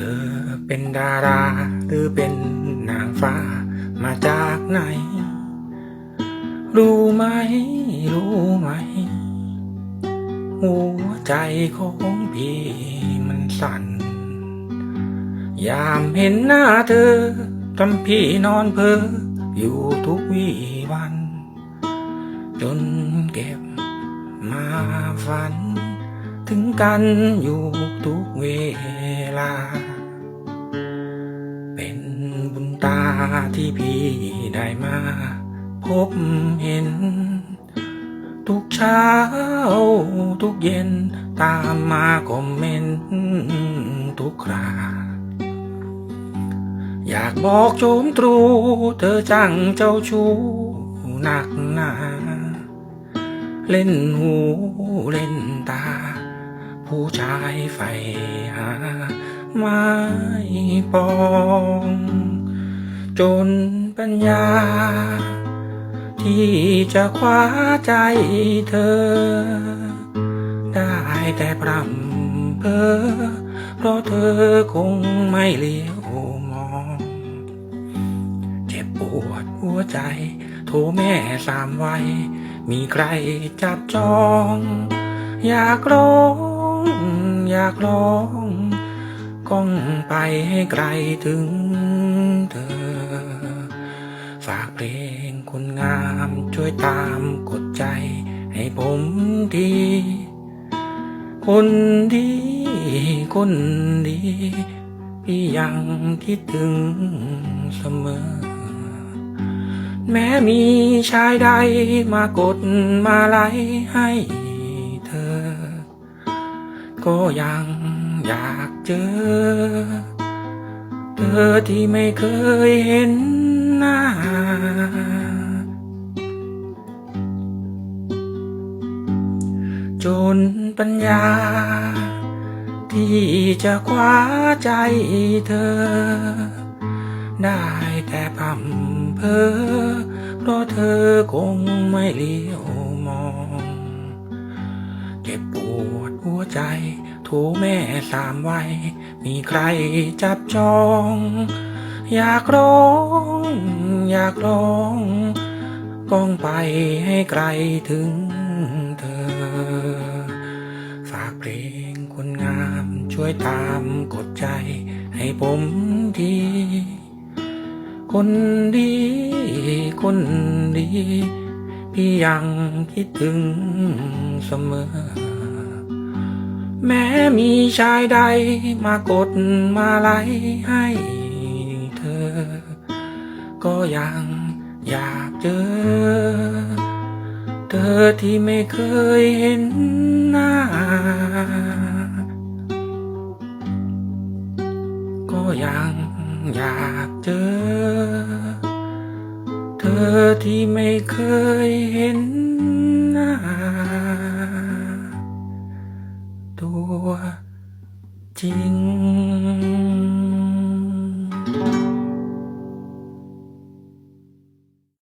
อเป็นดาราหรือเป็นนางฟ้ามาจากไหน รู้ไหม รู้ไหม หัวใจของพี่มันสั่น ยามเห็นหน้าเธอทำพี่นอนเพ้ออยู่ทุกวี่วัน จนเก็บมาฝัน ถึงกันอยู่ทุกเวลา เป็นบุญตาที่พี่ได้มา พบเห็น ทุกเช้า ทุกเย็นตามมาคอมเมนต์ทุกครา อยากบอกโชมตรู เธอจังเจ้าชู้หนักหนาเล่นหูเล่นตา ผู้ชายใฝ่หาไม่ปอง จนปัญญา ที่จะคว้าใจเธอ ได้แต่พรำเพ้อเพราะเธอคงไม่เลี้ยวมอง เจ็บปวดหัวใจ โทรแม่สามวัยมีใครจับจอง อยากร้อง อยากร้องก้องไปให้ไกลถึงเธอ ฝากเพลงคุณงามช่วยตามกดใจให้ผมที คนดี คนดี พี่ยังคิดถึงเสมอ แม้มีชายใดมากดมาไลให้ ก็ยังอยากเจอ เธอที่ไม่เคยเห็นหน้า จนปัญญา ที่จะคว้าใจเธอ ได้แต่พำเพอเพราะเธอคงไม่เลี้ยวมอง เจ็บปวดหัวใจโทแม่สามวัยมีใครจับจอง อยากร้อง อยากร้องก้องไปให้ไกลถึงเธอ ฝากเพลงคนงามช่วยตามกดใจให้ผมที คนดี คนดี พี่ยังคิดถึงเสมอ แม้มีชายใดมากดมาไลให้เธอ ก็ยังอยากเจอ เธอที่ไม่เคยเห็นหน้า ก็ยังอยากเจอ เธอที่ไม่เคยเห็นหน้า ตัวจริง